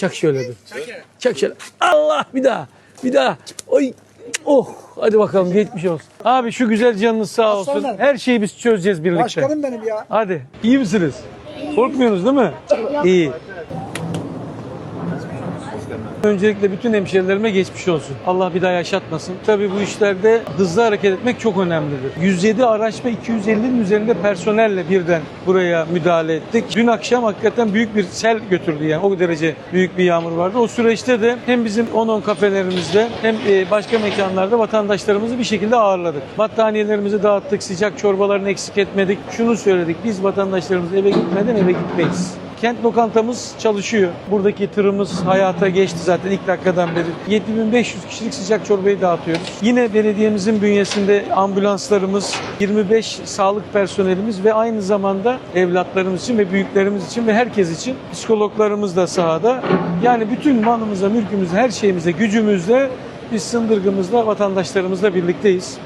Çak şöyle bir. Çak şöyle. Allah bir daha. Bir daha. Oy. Oh. Hadi bakalım geçmiş olsun. Abi şu güzel canınız sağ olsun. Aslanlar. Her şeyi biz çözeceğiz birlikte. Başkanım benim ya. Hadi. İyi misiniz? Korkmuyorsunuz değil mi? İyi. Öncelikle bütün hemşerilerime geçmiş olsun. Allah bir daha yaşatmasın. Tabii bu işlerde hızlı hareket etmek çok önemlidir. 107 araç ve 250'nin üzerinde personelle birden buraya müdahale ettik. Dün akşam hakikaten büyük bir sel götürdü yani o derece büyük bir yağmur vardı. O süreçte de hem bizim 10-10 kafelerimizde hem e, başka mekanlarda vatandaşlarımızı bir şekilde ağırladık. Battaniyelerimizi dağıttık, sıcak çorbalarını eksik etmedik. Şunu söyledik, biz vatandaşlarımız eve gitmeden eve gitmeyiz. Kent lokantamız çalışıyor. Buradaki tırımız hayata geçti zaten ilk dakikadan beri. 7500 kişilik sıcak çorbayı dağıtıyoruz. Yine belediyemizin bünyesinde ambulanslarımız, 25 sağlık personelimiz ve aynı zamanda evlatlarımız için ve büyüklerimiz için ve herkes için psikologlarımız da sahada. Yani bütün malımıza, mülkümüze, her şeyimize, gücümüzle biz sındırgımızla vatandaşlarımızla birlikteyiz.